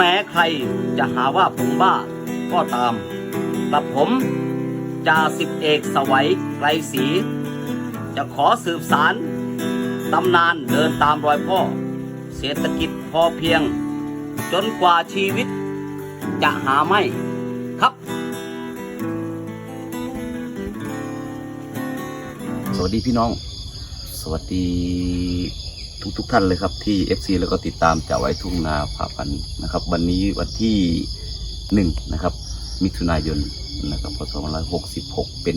แม้ใครจะหาว่าผมบ้าก็ตามกับผมจ่าสิบเอกสวัยไกรศรีจะขอสืบสารตำนานเดินตามรอยพ่อ เศรษฐกิจพอเพียง จนกว่าชีวิตจะหาไม่ครับ สวัสดีพี่น้อง สวัสดี ทุกทุกๆท่านเลยครับที่ FC แล้วก็ติดตามจ่าไว้ทุ่งนาผ่าพันนะครับ วันนี้วันที่หนึ่งนะครับมิถุนายนนะครับพศ2566 เป็น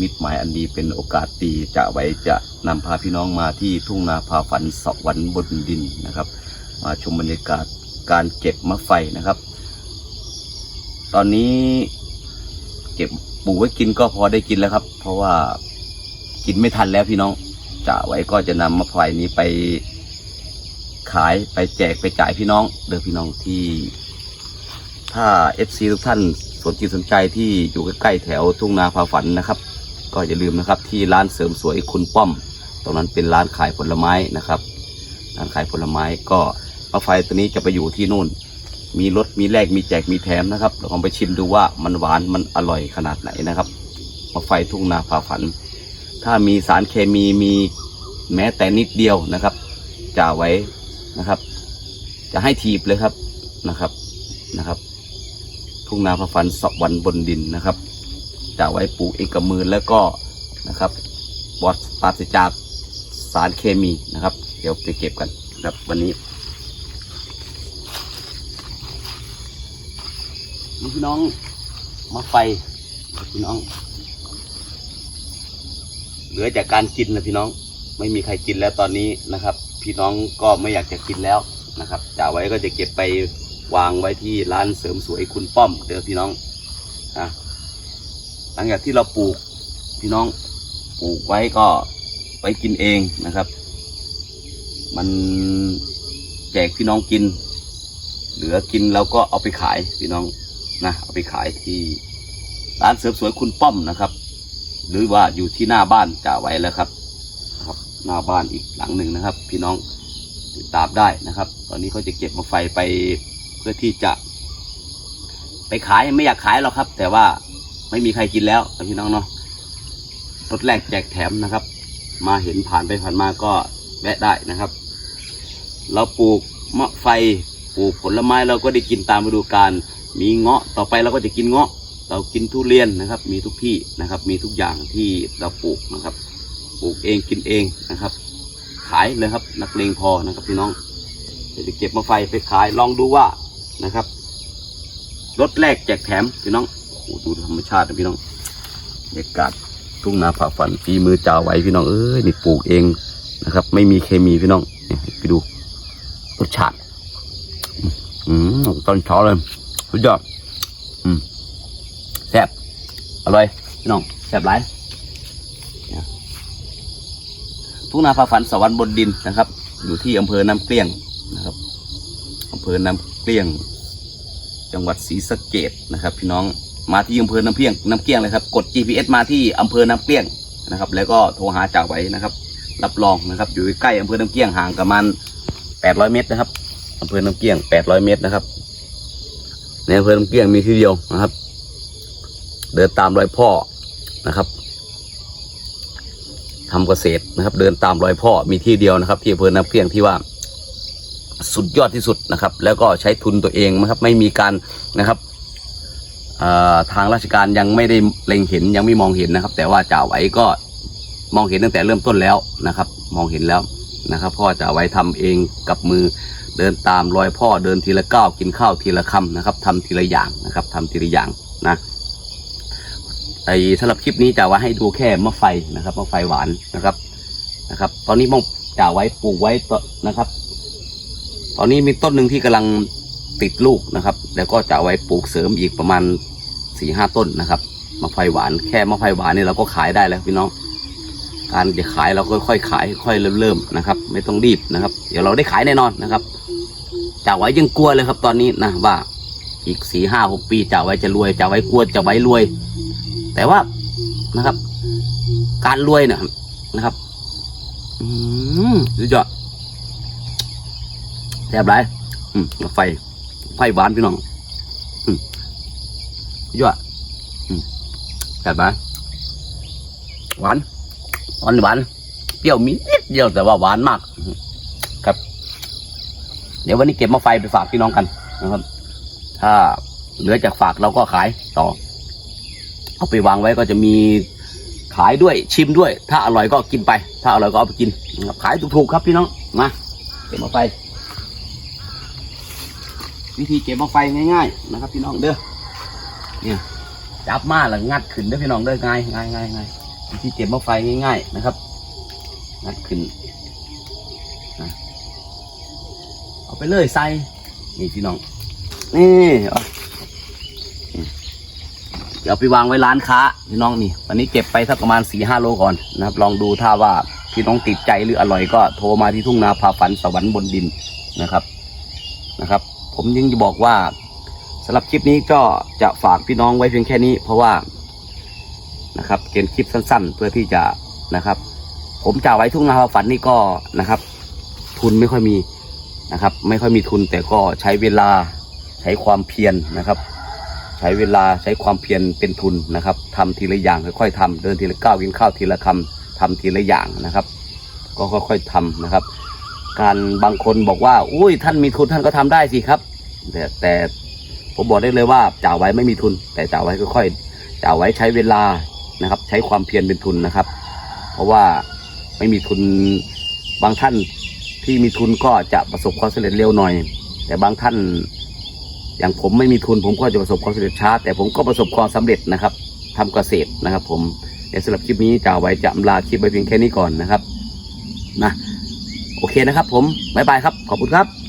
มิตรหมายอันดีเป็นโอกาสดีจ่าไว้จะนำพาพี่น้องมาที่ทุ่งนาผ่าฝันสวรรค์บนดินนะครับ มาชมบรรยากาศการเก็บมะไฟนะครับ ตอนนี้เก็บปลูกไว้กินก็พอได้กินแล้วครับ เพราะว่ากินไม่ทันแล้วพี่น้อง จะไว้ก็จะนำมะไฟนี้ไปขายไปแจกไปจ่ายพี่น้องเด้อพี่น้องที่ ถ้า FC ทุกท่านสนจิตสนใจที่อยู่ใกล้ๆแถวทุ่งนาพาฝันนะครับ ก็อย่าลืมนะครับที่ร้านเสริมสวยคุณป้อม ตรงนั้นเป็นร้านขายผลไม้นะครับ ร้านขายผลไม้ก็มะไฟตัวนี้จะไปอยู่ที่นู่น มีรสมีแลกมีแจกมีแถมนะครับลองไปชิมดูว่ามันหวานมันอร่อยขนาดไหนนะครับมะไฟทุ่งนาพาฝัน ถ้ามีสารเคมีมี แม้แต่นิดเดียวนะครับจะเอาไว้นะครับ จะให้ทีบเลยครับนะครับนะครับ ทุ่งนาพระฟันสวรรค์บนดินนะครับจะเอาไว้ปลูกเองกับมือแล้วก็นะครับบอดปราศจากสารเคมีนะครับ เดี๋ยวไปเก็บกันครับวันนี้พี่น้องมาไฟพี่น้อง เหลือจากการกินนะพี่น้อง ไม่มีใครกินแล้วตอนนี้นะครับ พี่น้องก็ไม่อยากจะกินแล้วนะครับจ่าไว้ก็จะเก็บไปวางไว้ที่ร้านเสริมสวยคุณป้อมเด้อพี่น้องนะหลังจากที่เราปลูกพี่น้องปลูกไว้ก็ไว้กินเองนะครับ มันแจกพี่น้องกิน เหลือกินเราก็เอาไปขายพี่น้องนะเอาไปขายที่ร้านเสริมสวยคุณป้อมนะครับ หรือว่าอยู่ที่หน้าบ้านจ่าไว้แล้วครับ หน้าบ้านอีกหลังหนึ่งนะครับ พี่น้องติดตามได้นะครับ ตอนนี้เขาจะเก็บมาไฟไปเพื่อที่จะ ไปขายไม่อยากขายหรอกครับ แต่ว่าไม่มีใครกินแล้วพี่น้องเนาะรถแรกแจกแถมนะครับ มาเห็นผ่านไปผ่านมาก็แวะได้นะครับ เราปลูกมะไฟปลูกผลไม้เราก็ได้กินตามฤดูกาลมีเงาะต่อไปเราก็จะกินเงาะ เรากินทุเรียนนะครับ มีทุกที่นะครับ มีทุกอย่างที่เราปลูกนะครับ ปลูกเองกินเองนะครับ ขายเลยครับ นักเลงพอนะครับพี่น้องจะเก็บมาไฟไปขายลองดูว่านะครับรถแรกแจกแถมพี่น้องโอ้ดูธรรมชาตินะพี่น้องบรรยากาศทุ่งนาผ่าฝันฝีมือจ่าไว้พี่น้องเอ้ยนี่ปลูกเองนะครับ ไม่มีเคมีพี่น้องนี่ไปดูรสชาติอืมตอนเช้าเลยสุดยอดอืมแซ่บอร่อยพี่น้องแซ่บหลาย ทุ่งนาพาฝันสวรรค์บนดินนะครับ อยู่ที่อำเภอน้ำเกลี้ยงนะครับอำเภอน้ำเกลี้ยง จังหวัดศรีสะเกดนะครับ พี่น้องมาที่อำเภอน้ำเพียงน้ำเกลี้ยงเลยครับกด GPS มาที่อำเภอน้ำเกลี้ยงนะครับ แล้วก็โทรหาจ่าไว้นะครับ รับรองนะครับ อยู่ใกล้อำเภอน้ำเกลี้ยงห่างประมาณ800 เมตรนะครับอำเภอน้ำเกลี้ยง 800 เมตรนะครับในอำเภอน้ำเกลี้ยงมีที่เดียวนะครับ เดินตามรอยพ่อนะครับ ทำเกษตรนะครับ เดินตามรอยพ่อมีที่เดียวนะครับ ที่อำเภอน้ำเกลี้ยงที่ว่าสุดยอดที่สุดนะครับ แล้วก็ใช้ทุนตัวเองนะครับ ไม่มีการนะครับทางราชการยังไม่ได้เล็งเห็นยังไม่มองเห็นนะครับ แต่ว่าจ่าไว้ก็มองเห็นตั้งแต่เริ่มต้นแล้วนะครับ มองเห็นแล้วนะครับพ่อจ่าไว้ทำเองกับมือเดินตามรอยพ่อเดินทีละก้าวกินข้าวทีละคำนะครับทำทีละอย่างนะครับทำทีละอย่างนะ ไอ้สำหรับคลิปนี้จะว่าให้ดูแค่มะไฟนะครับมะไฟหวานนะครับนะครับ ตอนนี้มองจะไว้ปลูกไว้ตอนะครับ ตอนนี้มีต้นหนึ่งที่กำลังติดลูกนะครับ แล้วก็จะไว้ปลูกเสริมอีกประมาณสี่ห้าต้นนะครับมะไฟหวานแค่มะไฟหวานนี่เราก็ขายได้แล้วพี่น้อง การจะขายเราก็ค่อยขายค่อยเริ่มๆนะครับ ไม่ต้องรีบนะครับ เดี๋ยวเราได้ขายแน่นอนนะครับจ่าไว้ยังกลัวเลยครับตอนนี้นะว่าอีกสี่ห้าหกปีจ่าไว้จะรวยจ่าไว้กลัวจะไว้รวย แต่ว่านะครับ การรวยเนี่ยนะครับ อืมสุดยอดแซ่บไรอืมรไฟ ไฟหวานพี่น้อง อืมยอดอืมจัดมาหวานหวานหวานเปรี้ยวมีนิดเดียวแต่ว่าหวานมาก ครับ เดี๋ยววันนี้เก็บมาไฟไปฝากพี่น้องกันนะครับ ถ้าเหลือจากฝากเราก็ขายต่อ เอาไปวางไว้ก็จะมีขายด้วยชิมด้วย ถ้าอร่อยก็กินไป ถ้าอร่อยก็เอาไปกิน ขายถูกๆครับพี่น้องมาเก็บมาไฟ วิธีเก็บมาไฟง่ายๆนะครับ พี่น้องเด้อเนี่ยจับมาแล้วงัดขึ้นเด้อพี่น้องเด้อง่ายง่ายง่ายง่ายวิธีเก็บมาไฟง่ายๆนะครับ งัดขึ้นเอาไปเลยใส่นี่พี่น้องนี่เอา ดี๋ยวเอาไปวางไว้ร้านค้าพี่น้องนี่วันนี้เก็บไปสักประมาณสี่ห้าโลก่อนนะครับ ลองดูถ้าว่าพี่น้องติดใจหรืออร่อยก็โทรมาที่ทุ่งนาพาฝันสวรรค์บนดินนะครับนะครับ ผมยังจะบอกว่าสำหรับคลิปนี้ก็จะฝากพี่น้องไว้เพียงแค่นี้ เพราะว่านะครับเกณฑ์คลิปสั้น ๆ เพื่อที่จะนะครับ ผมจะไว้ทุ่งนาพาฝันนี่ก็นะครับ ทุนไม่ค่อยมีนะครับ ไม่ค่อยมีทุนแต่ก็ใช้เวลาใช้ความเพียรนะครับ ใช้เวลาใช้ความเพียรเป็นทุนนะครับทำทีละอย่างค่อยๆทำเดินทีละก้าวกินข้าวทีละคำทำทีละอย่างนะครับ ก็ค่อยๆทำนะครับ การบางคนบอกว่า อุ้ยท่านมีทุนท่านก็ทำได้สิครับ แต่แต่ผมบอกได้เลยว่าจ่าไว้ไม่มีทุน แต่จ่าไว้ค่อยๆจ่าไว้ใช้เวลานะครับ ใช้ความเพียรเป็นทุนนะครับ เพราะว่าไม่มีทุนบางท่านที่มีทุนก็จะประสบความสำเร็จเร็วหน่อย แต่บางท่าน อย่างผมไม่มีทุนผมก็จะประสบความสำเร็จช้า แต่ผมก็ประสบความสำเร็จนะครับ ทำเกษตรนะครับ ผมในสำหรับคลิปนี้จ่าไว้จะอำลาคลิปไปเพียงแค่นี้ก่อนนะครับนะโอเคนะครับ ผมบ๊ายบายครับ ขอบคุณครับ